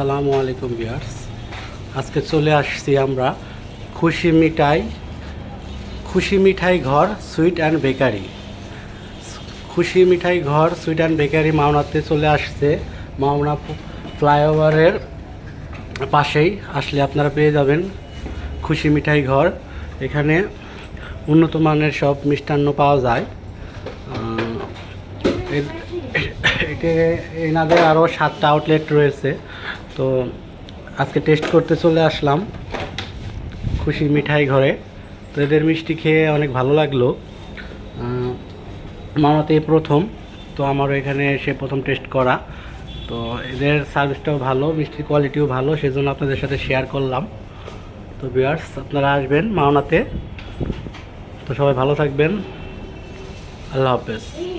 আসসালামু আলাইকুম বিয়ার্স আজকে চলে আসছি আমরা খুশি মিঠাই খুশি মিঠাই ঘর, সুইট অ্যান্ড বেকারি। খুশি মিঠাই ঘর, সুইট অ্যান্ড বেকারি মাওনাতে চলে আসছে। মাওনা ফ্লাইওভারের পাশেই আসলে আপনারা পেয়ে যাবেন খুশি মিঠাই ঘর। এখানে উন্নত মানের সব মিষ্টান্ন পাওয়া যায়। আহ, এ- এতে এনাদের আরও সাতটা আউটলেট রয়েছে। তো আজকে টেস্ট করতে চলে আসলাম খুশি মিঠাই ঘরে। তো এদের মিষ্টি খেয়ে অনেক ভালো লাগল। মামাতে প্রথম তো আমারও এখানে এসে প্রথম টেস্ট করা। তো এদের সার্ভিসটাও ভালো মিষ্টির কোয়ালিটিও ভালো সেজন্য আপনাদের সাথে শেয়ার করলাম। তো বিয়ার্স আপনারা আসবেন মাওনাতে তো সবাই ভালো থাকবেন। আল্লাহ হাফেজ।